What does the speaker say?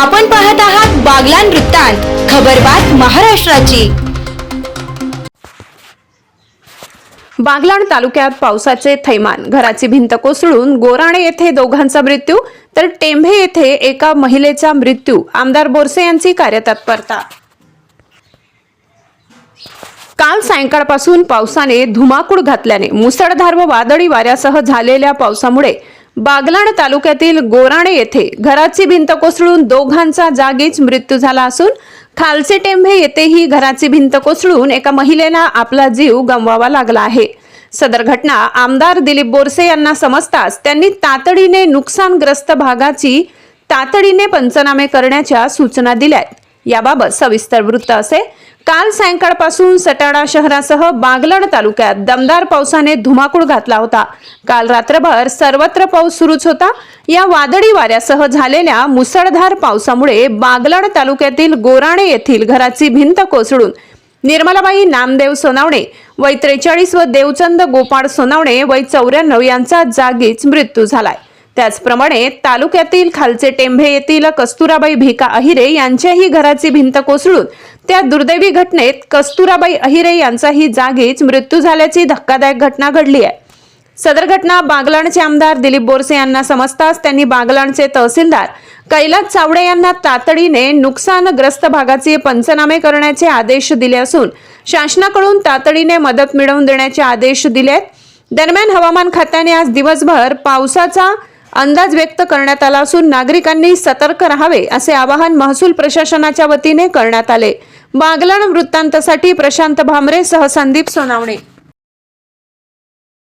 आपण पाहत आहात बागलान वृत्तांत खबरबात महाराष्ट्राची. बागलाण तालुक्यात पावसाचे थैमान घराची भिंत कोसळून गोराणे येथे दोघांचा मृत्यू तर टेंभे येथे एका महिलेचा मृत्यू आमदार बोरसे यांची कार्यतत्परता. काल सायंकाळपासून पावसाने धुमाकूळ घातल्याने मुसळधार व वादळी वाऱ्यासह झालेल्या पावसामुळे बागलाण तालुक्यातील गोराणे येथे घराची भिंत कोसळून दोघांचा जागीच मृत्यू झाला असून खालसे टेंभे येथेही घराची भिंत कोसळून एका महिलेला आपला जीव गमवावा लागला आहे. सदर घटना आमदार दिलीप बोरसे यांना समजताच त्यांनी तातडीने नुकसानग्रस्त भागाची तातडीने पंचनामे करण्याच्या सूचना दिल्यात. याबाबत सविस्तर वृत्त असे. काल सायंकाळपासून सटाणा शहरासह बागलण तालुक्यात दमदार पावसाने धुमाकूळ घातला होता. काल रात्रभर सर्वत्र पाऊस सुरूच होता. या वादळी वाऱ्यासह झालेल्या मुसळधार पावसामुळे बागलण तालुक्यातील गोराणे येथील घराची भिंत कोसळून निर्मलाबाई नामदेव सोनावणे वय त्रेचाळीस व देवचंद गोपाळ सोनावणे वय चौऱ्याण्णव यांचा जागीच मृत्यू झालाय. त्याचप्रमाणे तालुक्यातील खालचे टेंभे येथील कस्तुराबाई भिका अहिरे यांच्याही घराची भिंत कोसळून त्या दुर्दैवी घटनेत कस्तुराबाई अहिरे यांचाही जागीच मृत्यू झाल्याची धक्कादायक घटना घडली आहे. सदर घटना बागलाणचे आमदार दिलीप बोरसे यांना समजताच त्यांनी बागलाणचे तहसीलदार कैलास चावडे यांना तातडीने नुकसानग्रस्त भागाचे पंचनामे करण्याचे आदेश दिले असून शासनाकडून तातडीने मदत मिळवून देण्याचे आदेश दिले आहेत दरम्यान हवामान खात्याने आज दिवसभर पावसाचा अंदाज व्यक्त करण्यात आला असून नागरिकांनी सतर्क राहावे असे आवाहन महसूल प्रशासनाच्या वतीने करण्यात आले. बागलाण वृत्तांतसाठी प्रशांत भामरे सह संदीप सोनावणे.